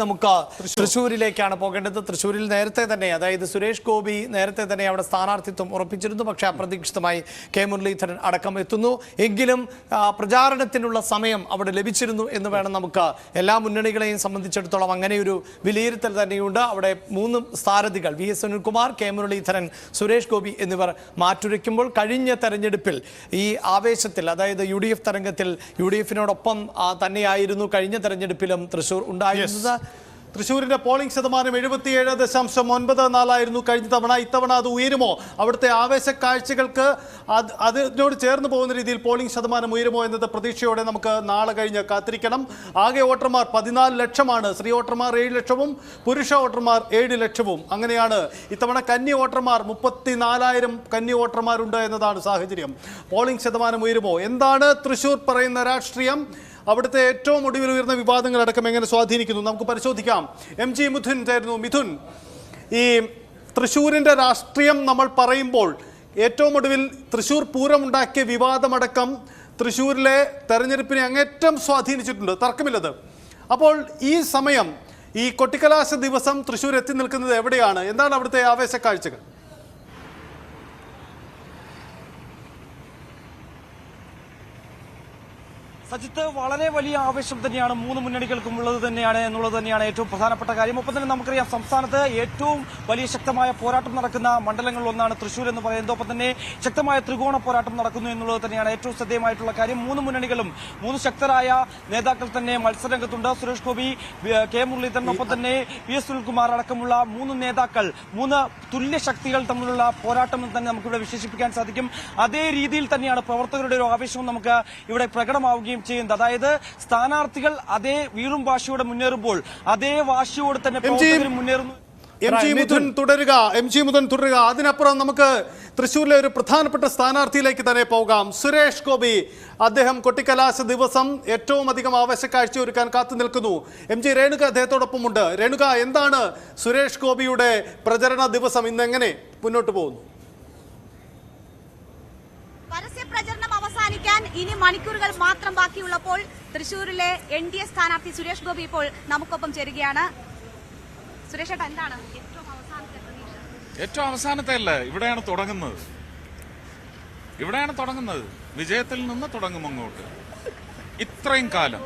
നമുക്ക് തൃശ്ശൂരിലേക്കാണ് പോകേണ്ടത്. തൃശ്ശൂരിൽ നേരത്തെ തന്നെ അതായത് സുരേഷ് ഗോപി നേരത്തെ തന്നെ അവിടെ സ്ഥാനാർത്ഥിത്വം ഉറപ്പിച്ചിരുന്നു. പക്ഷേ അപ്രതീക്ഷിതമായി കെ മുരളീധരൻ അടക്കം എത്തുന്നു. എങ്കിലും പ്രചാരണത്തിനുള്ള സമയം അവിടെ ലഭിച്ചിരുന്നു എന്ന് വേണം നമുക്ക് എല്ലാ മുന്നണികളെയും സംബന്ധിച്ചിടത്തോളം അങ്ങനെ ഒരു വിലയിരുത്തൽ തന്നെയുണ്ട്. അവിടെ മൂന്ന് സ്ഥാനതികൾ V S Sunilkumar K Muraleedharan Suresh Gopi എന്നിവർ മാറ്റുരയ്ക്കുമ്പോൾ കഴിഞ്ഞ തെരഞ്ഞെടുപ്പിൽ ഈ ആവേശത്തിൽ അതായത് യു ഡി എഫ് തരംഗത്തിൽ യു ഡി എഫിനോടൊപ്പം തന്നെയായിരുന്നു കഴിഞ്ഞ തെരഞ്ഞെടുപ്പിലും തൃശൂർ ഉണ്ടായിരുന്നത്. തൃശ്ശൂരിന്റെ പോളിംഗ് ശതമാനം എഴുപത്തിയേഴ് ദശാംശം ഒൻപത് നാലായിരുന്നു കഴിഞ്ഞ തവണ. ഇത്തവണ അത് ഉയരുമോ? അവിടുത്തെ ആവേശ കാഴ്ചകൾക്ക് അത് അതിനോട് ചേർന്ന് പോകുന്ന രീതിയിൽ പോളിംഗ് ശതമാനം ഉയരുമോ എന്നത് പ്രതീക്ഷയോടെ നമുക്ക് നാളെ കഴിഞ്ഞ് കാത്തിരിക്കണം. ആകെ വോട്ടർമാർ പതിനാല് ലക്ഷമാണ്. സ്ത്രീ വോട്ടർമാർ ഏഴ് ലക്ഷവും പുരുഷ വോട്ടർമാർ ഏഴ് ലക്ഷവും. അങ്ങനെയാണ് ഇത്തവണ കന്നി വോട്ടർമാർ മുപ്പത്തിനാലായിരം കന്നി വോട്ടർമാരുണ്ട് എന്നതാണ് സാഹചര്യം. പോളിംഗ് ശതമാനം ഉയരുമോ? എന്താണ് തൃശ്ശൂർ പറയുന്ന രാഷ്ട്രീയം? അവിടുത്തെ ഏറ്റവും ഒടുവിൽ ഉയർന്ന വിവാദങ്ങളടക്കം എങ്ങനെ സ്വാധീനിക്കുന്നു? നമുക്ക് പരിശോധിക്കാം. എം ജി മിഥുൻ ആയിരുന്നു മിഥുൻ. ഈ തൃശ്ശൂരിന്റെ രാഷ്ട്രീയം നമ്മൾ പറയുമ്പോൾ ഏറ്റവും ഒടുവിൽ തൃശ്ശൂർ പൂരമുണ്ടാക്കിയ വിവാദമടക്കം തൃശ്ശൂരിലെ തെരഞ്ഞെടുപ്പിനെ അങ്ങേറ്റം സ്വാധീനിച്ചിട്ടുണ്ട്. തർക്കമില്ലത്. അപ്പോൾ ഈ സമയം ഈ കൊട്ടിക്കലാശ ദിവസം തൃശ്ശൂർ എത്തി നിൽക്കുന്നത് എവിടെയാണ്? എന്താണ് അവിടുത്തെ ആവേശ കാഴ്ചകൾ? സജിത്ത് വളരെ വലിയ ആവേശം തന്നെയാണ് മൂന്ന് മുന്നണികൾക്കും ഉള്ളത് തന്നെയാണ് എന്നുള്ളത് തന്നെയാണ് ഏറ്റവും പ്രധാനപ്പെട്ട കാര്യം. ഒപ്പം തന്നെ നമുക്കറിയാം സംസ്ഥാനത്ത് ഏറ്റവും വലിയ ശക്തമായ പോരാട്ടം നടക്കുന്ന മണ്ഡലങ്ങളിൽ ഒന്നാണ് തൃശൂർ എന്ന് പറയുന്നത്. ഒപ്പം തന്നെ ശക്തമായ ത്രികോണ പോരാട്ടം നടക്കുന്നു എന്നുള്ളത് തന്നെയാണ് ഏറ്റവും ശ്രദ്ധേയമായിട്ടുള്ള കാര്യം. മൂന്ന് മുന്നണികളും മൂന്ന് ശക്തരായ നേതാക്കൾ തന്നെ മത്സരരംഗത്തുണ്ട്. സുരേഷ് ഗോപി കെ മുരളീധരൻ ഒപ്പം തന്നെ വി എസ് സുനിൽകുമാർ അടക്കമുള്ള മൂന്ന് നേതാക്കൾ മൂന്ന് തുല്യ ശക്തികൾ തമ്മിലുള്ള പോരാട്ടം തന്നെ നമുക്കിവിടെ വിശേഷിപ്പിക്കാൻ സാധിക്കും. അതേ രീതിയിൽ തന്നെയാണ് പ്രവർത്തകരുടെ ഒരു ആവേശവും നമുക്ക് ഇവിടെ പ്രകടമാവുകയും ചെയ്യുന്നത് അതായത് സ്ഥാനാർത്ഥികൾ അതേ വീറും വാശിയോടെ മുന്നേറുമ്പോൾ അതേ വാശിയോടെ തന്നെ പ്രവർത്തകരും മുന്നേറുന്നു. M G Midhun. തുടരുക എം ജി മുഥുൻ തുടരുക. അതിനപ്പുറം നമുക്ക് തൃശ്ശൂരിലെ ഒരു പ്രധാനപ്പെട്ട സ്ഥാനാർത്ഥിയിലേക്ക് തന്നെ പോകാം. സുരേഷ് ഗോപി അദ്ദേഹം കൊട്ടിക്കലാശ ദിവസം ഏറ്റവും അധികം ആവശ്യക്കാഴ്ച ഒരുക്കാൻ കാത്തു നിൽക്കുന്നു. എം ജി രേണുക അദ്ദേഹത്തോടൊപ്പമുണ്ട്. രേണുക എന്താണ് സുരേഷ് ഗോപിയുടെ പ്രചരണ ദിവസം? ഇന്ന് എങ്ങനെ മുന്നോട്ട് പോകുന്നു പരസ്യ പ്രചരണം അവസാനിക്കാൻ ഇനി മണിക്കൂറുകൾ മാത്രം ബാക്കിയുള്ളപ്പോൾ തൃശൂരിലെ എൻ ഡി എ സ്ഥാനാർത്ഥി സുരേഷ് ഗോപി ഇപ്പോൾ നമുക്കൊപ്പം ചേരുകയാണ്. സുരേഷ് ഏട്ടാ എന്താണ് ഏറ്റവും അവസാനത്തെ ഏറ്റവും അവസാനത്തെ അല്ല ഇവിടെയാണ് തുടങ്ങുന്നത്. ഇവിടെയാണ് തുടങ്ങുന്നത്. വിജയത്തിൽ നിന്ന് തുടങ്ങും അങ്ങോട്ട്. ഇത്രയും കാലം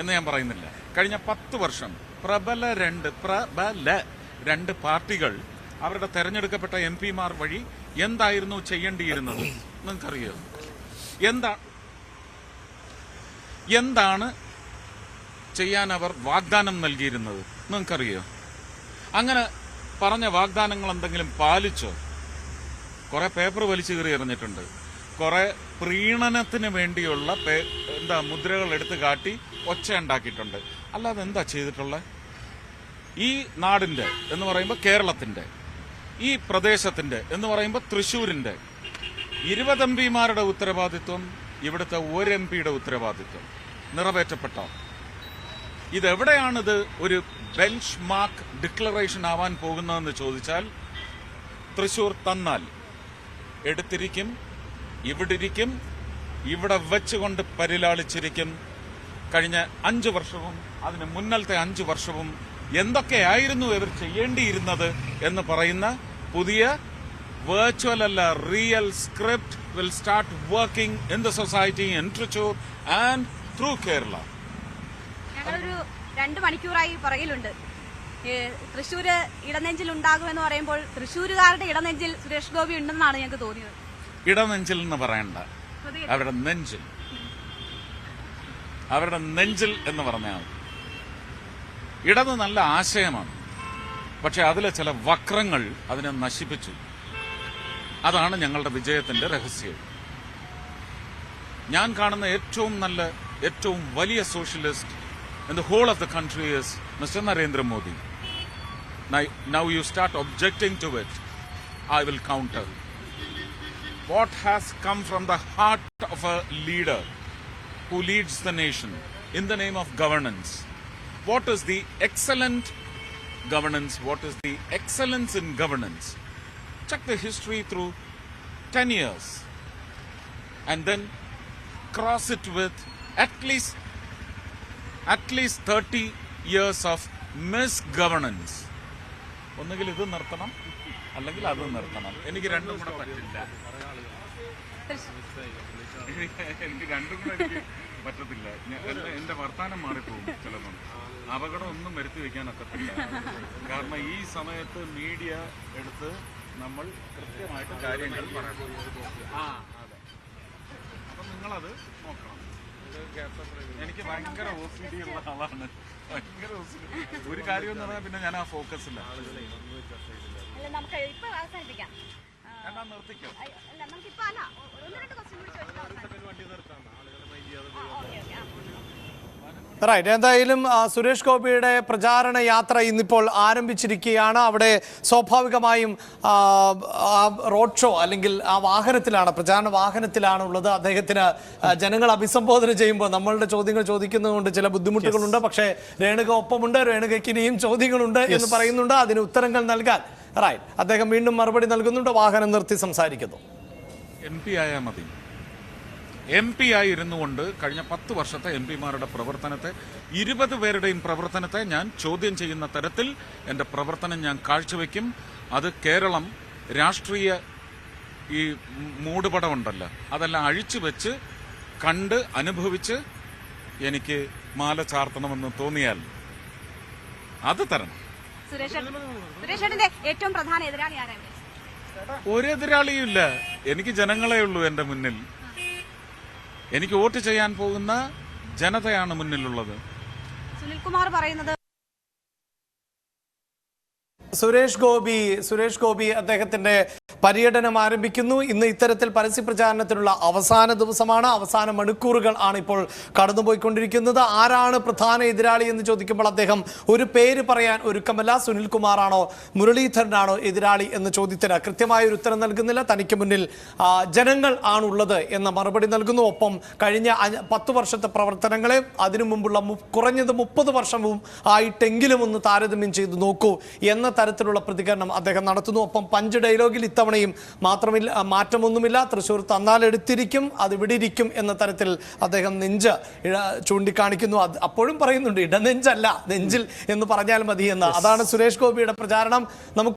എന്ന് ഞാൻ പറയുന്നില്ല. കഴിഞ്ഞ പത്ത് വർഷം പ്രബല രണ്ട് പ്രബല രണ്ട് പാർട്ടികൾ അവരുടെ തെരഞ്ഞെടുക്കപ്പെട്ട എം പിമാർ വഴി എന്തായിരുന്നു ചെയ്യേണ്ടിയിരുന്നത്? നിങ്ങൾക്കറിയോ. എന്താ? എന്താണ് ചെയ്യാൻ അവർ വാഗ്ദാനം നൽകിയിരുന്നത്? നിങ്ങൾക്കറിയോ? അങ്ങനെ പറഞ്ഞ വാഗ്ദാനങ്ങൾ എന്തെങ്കിലും പാലിച്ചോ? കുറെ പേപ്പർ വലിച്ചു കീറി എറിഞ്ഞിട്ടുണ്ട്. കുറെ പ്രീണനത്തിന് വേണ്ടിയുള്ള എന്താ മുദ്രകൾ എടുത്തു കാട്ടി ഒച്ച ഉണ്ടാക്കിയിട്ടുണ്ട്. അല്ലാതെ എന്താ ചെയ്തിട്ടുള്ളത് ഈ നാടിന്റെ എന്ന് പറയുമ്പോൾ കേരളത്തിന്റെ ഈ പ്രദേശത്തിന്റെ എന്ന് പറയുമ്പോൾ തൃശൂരിന്റെ ഇരുപത് എം പിമാരുടെ ഉത്തരവാദിത്വം ഇവിടുത്തെ ഒരു എം പിയുടെ ഉത്തരവാദിത്വം. നിറവേറ്റപ്പെട്ട? ഇതെവിടെയാണിത് ഒരു ബെഞ്ച് മാർക്ക് ഡിക്ലറേഷൻ ആവാൻ പോകുന്നതെന്ന് ചോദിച്ചാൽ തൃശൂർ തന്നാൽ എടുത്തിരിക്കും ഇവിടിരിക്കും ഇവിടെ വെച്ചുകൊണ്ട് പരിലാളിച്ചിരിക്കും. കഴിഞ്ഞ അഞ്ചു വർഷവും അതിന് മുന്നലത്തെ അഞ്ചു വർഷവും എന്തൊക്കെയായിരുന്നു ഇവർ ചെയ്യേണ്ടിയിരുന്നത് എന്ന് പറയുന്ന പുതിയ വെർച്വൽ അല്ല real script will start working in the society in Thrissur and through Kerala ഞങ്ങളൊരു രണ്ട് മണിക്കൂറായി പുറകിലുണ്ട്. തൃശ്ശൂര് ഇടനെഞ്ചിൽ ഉണ്ടാകുമെന്ന് പറയുമ്പോൾ തൃശ്ശൂരുകാരുടെ ഇടനെഞ്ചിൽ സുരേഷ് ഗോപി ഉണ്ടെന്നാണ് ഞങ്ങൾക്ക് തോന്നിയത്. ഇടനെഞ്ചിൽ എന്ന് പറയണ്ട. അവരുടെ നെഞ്ചിൽ. അവരുടെ നെഞ്ചിൽ എന്ന് പറഞ്ഞാൽ. ഇടത് നല്ല ആശയമാണ്. പക്ഷെ അതിലെ ചില വക്രങ്ങൾ അതിനെ നശിപ്പിച്ചു. അതാണ് ഞങ്ങളുടെ വിജയത്തിന്റെ രഹസ്യം. ഞാൻ കാണുന്ന ഏറ്റവും നല്ല ഏറ്റവും വലിയ socialist in the whole of the country is mister Narendra Modi now you start ഒബ്ജക്റ്റിംഗ് to it I will counter what has come from the heart of A leader who Leeds the nation in the name of governance what is the excellent governance what is the excellence in governance Check the history through 10 years and then cross it with at least at least 30 years of misgovernance. ഒന്നുകിൽ ഇത് നിർത്തണം അല്ലെങ്കിൽ അത് നിർത്തണം. എനിക്ക് രണ്ടും കൂടെ പറ്റില്ല. എനിക്ക് രണ്ടും കൂടെ എനിക്ക് പറ്റത്തില്ല. എന്റെ- വർത്താനം മാറിപ്പോകും ചിലപ്പം. അപകടം ഒന്നും വരുത്തി വെക്കാൻ ഒക്കത്തില്ല കാരണം ഈ സമയത്ത് മീഡിയ എടുത്ത് നമ്മൾ കൃത്യമായിട്ട് കാര്യങ്ങൾ പറയണം. ആ അതെ. അപ്പം നിങ്ങളത് നോക്കണം. എനിക്ക് ഭയങ്കര ഒ സി ഡി ഉള്ള ആളാണ്. ഭയങ്കര OCD. ഒരു കാര്യം എന്ന് പറഞ്ഞാൽ പിന്നെ ഞാൻ ആ ഫോക്കസില്ല എന്നാ നിർത്തിക്കോ? വണ്ടി അല്ല നമുക്ക് ഇപ്പൊ അല്ല ഒ- ഒന്ന് രണ്ട് ക്വസ്റ്റ്യൻ കൂടി ചോദിച്ചിട്ട് അവസാനിപ്പിക്കാം. ആ, ഓക്കേ, ഓക്കേ, ആ. റൈറ്റ് എന്തായാലും സുരേഷ് ഗോപിയുടെ പ്രചാരണ യാത്ര ഇന്നിപ്പോൾ ആരംഭിച്ചിരിക്കുകയാണ്. അവിടെ സ്വാഭാവികമായും റോഡ് ഷോ അല്ലെങ്കിൽ ആ വാഹനത്തിലാണ് പ്രചാരണ വാഹനത്തിലാണ് ഉള്ളത് അദ്ദേഹത്തിന് ജനങ്ങൾ അഭിസംബോധന ചെയ്യുമ്പോൾ നമ്മളുടെ ചോദ്യങ്ങൾ ചോദിക്കുന്നതുകൊണ്ട് ചില ബുദ്ധിമുട്ടുകളുണ്ട്. പക്ഷേ രേണുക ഒപ്പമുണ്ട്. രേണുകയ്ക്ക് ഇനിയും ചോദ്യങ്ങളുണ്ട് എന്ന് പറയുന്നുണ്ട്. അതിന് ഉത്തരങ്ങൾ നൽകാൻ. റൈറ്റ് അദ്ദേഹം വീണ്ടും മറുപടി നൽകുന്നുണ്ട്. വാഹനം നിർത്തി സംസാരിക്കുന്നു. എം പി ആയാൽ മതി. എം പി ആയി ഇരുന്നു കൊണ്ട് കഴിഞ്ഞ പത്ത് വർഷത്തെ എം പിമാരുടെ പ്രവർത്തനത്തെ ഇരുപത് പേരുടെയും പ്രവർത്തനത്തെ ഞാൻ ചോദ്യം ചെയ്യുന്ന തരത്തിൽ എന്റെ പ്രവർത്തനം ഞാൻ കാഴ്ചവെക്കും. അത് കേരളം രാഷ്ട്രീയ ഈ മൂടുപടമുണ്ടല്ലോ. അതെല്ലാം അഴിച്ചു വെച്ച് കണ്ട് അനുഭവിച്ച് എനിക്ക് മാല ചാർത്തണമെന്ന് തോന്നിയാൽ അത് തരണം. സുരേഷ് ഏട്ടൻ- ഏറ്റവും പ്രധാന എതിരാളി ആരാണ് ഒരു എതിരാളിയും ഇല്ല എനിക്ക് ജനങ്ങളെ ഉള്ളൂ എന്റെ മുന്നിൽ. എനിക്ക് വോട്ട് ചെയ്യാൻ പോകുന്ന ജനതയാണ് മുന്നിലുള്ളത്. സുനിൽകുമാർ പറയുന്നത് സുരേഷ് ഗോപി സുരേഷ് ഗോപി അദ്ദേഹത്തിന്റെ പര്യടനം ആരംഭിക്കുന്നു. ഇന്ന് ഇത്തരത്തിൽ പരസ്യ പ്രചാരണത്തിനുള്ള അവസാന ദിവസമാണ്. അവസാന മണിക്കൂറുകൾ ആണ് ഇപ്പോൾ കടന്നുപോയിക്കൊണ്ടിരിക്കുന്നത്. ആരാണ് പ്രധാന എതിരാളി എന്ന് ചോദിക്കുമ്പോൾ അദ്ദേഹം ഒരു പേര് പറയാൻ ഒരുക്കമല്ല. സുനിൽ കുമാറാണോ മുരളീധരനാണോ എതിരാളി എന്ന ചോദ്യത്തിന് കൃത്യമായ ഒരു ഉത്തരം നൽകുന്നില്ല. തനിക്ക് മുന്നിൽ ജനങ്ങൾ ആണുള്ളത് എന്ന മറുപടി നൽകുന്നു. ഒപ്പം കഴിഞ്ഞ പത്ത് വർഷത്തെ പ്രവർത്തനങ്ങളെ അതിനു മുമ്പുള്ള കുറഞ്ഞത് മുപ്പത് വർഷവും ആയിട്ടെങ്കിലും ഒന്ന് താരതമ്യം ചെയ്തു നോക്കൂ. എന്ന തരത്തിലുള്ള പ്രതികരണം അദ്ദേഹം നടത്തുന്നു. ഒപ്പം പഞ്ച് ഡയലോഗിൽ ഇത്തവണയും മാത്രമില്ല മാറ്റമൊന്നുമില്ല. തൃശ്ശൂർ തന്നാൽ എടുത്തിരിക്കും അത് ഇവിടെ ഇരിക്കും എന്ന തരത്തിൽ അദ്ദേഹം നെഞ്ച് ചൂണ്ടിക്കാണിക്കുന്നു. അത് അപ്പോഴും പറയുന്നുണ്ട് ഇടനെഞ്ചല്ല നെഞ്ചിൽ എന്ന് പറഞ്ഞാൽ മതി എന്ന് അതാണ് സുരേഷ് ഗോപിയുടെ പ്രചാരണം. നമുക്ക്